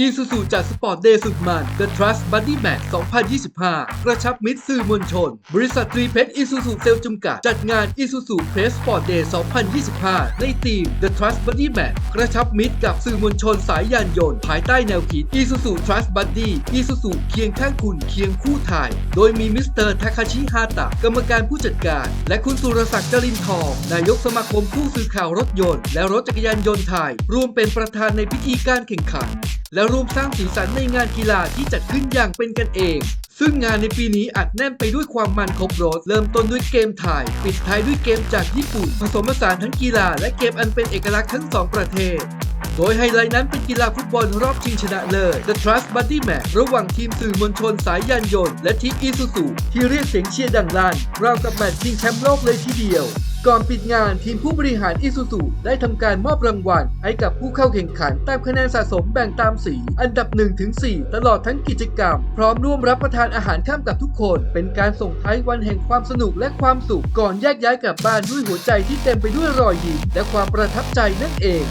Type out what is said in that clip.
Isuzu จัดสปอร์ตเดย์สุดมัน The Trust Buddy Match 2025 กระชับมิตรสื่อมวลชน บริษัทตรีเพชร Isuzu เซลจำกัด จัดงาน Isuzu Press Sport Day 2025 ในทีม The Trust Buddy Match กระชับมิตรกับสื่อมวลชนสายยานยนต์ ภายใต้แนวคิด Isuzu Trust Buddy Isuzu เคียงข้างคุณเคียงคู่ถ่ายโดยมีมิสเตอร์ทาคาชิฮาตะ กรรมการผู้จัดการ และคุณสุรศักดิ์จรินทอง นายกสมาคมผู้สื่อข่าวรถยนต์ และรถจักรยานยนต์ไทย รวมเป็นประธานในพิธีการแข่งขัน และร่วมสร้างสีสันในงานกีฬาที่จัดขึ้นอย่างเป็นกันเอง ซึ่งงานในปีนี้อัดแน่นไปด้วยความมันครบรถเริ่มต้นด้วยเกมถ่าย ปิดท้ายด้วยเกมจากญี่ปุ่น ผสมผสานทั้งกีฬาและเกมอันเป็นเอกลักษณ์ทั้งสองประเทศโดยไฮไลท์นั้นเป็นกีฬาฟุตบอลรอบชิงชนะเลิศ The Trust Buddy Match ระหว่างทีมสื่อมวลชนสายยานยนต์และทีมอีซูซูที่เรียกเสียงเชียร์ดังลั่นราวกับแมตช์ชิงแชมป์โลกเลยทีเดียว ก่อนปิดงานทีมผู้บริหารอิซูซูได้ทำการมอบรางวัล ให้กับผู้เข้าแข่งขันตามคะแนนสะสมแบ่งตามสี อันดับ1-4ตลอดทั้งกิจกรรม พร้อมร่วมรับประทานอาหารข้ามกับทุกคน เป็นการส่งท้ายวันแห่งความสนุกและความสุข ก่อนแยกย้ายกลับบ้านด้วยหัวใจที่เต็มไปด้วยรอยยิ้มและความประทับใจนั่นเอง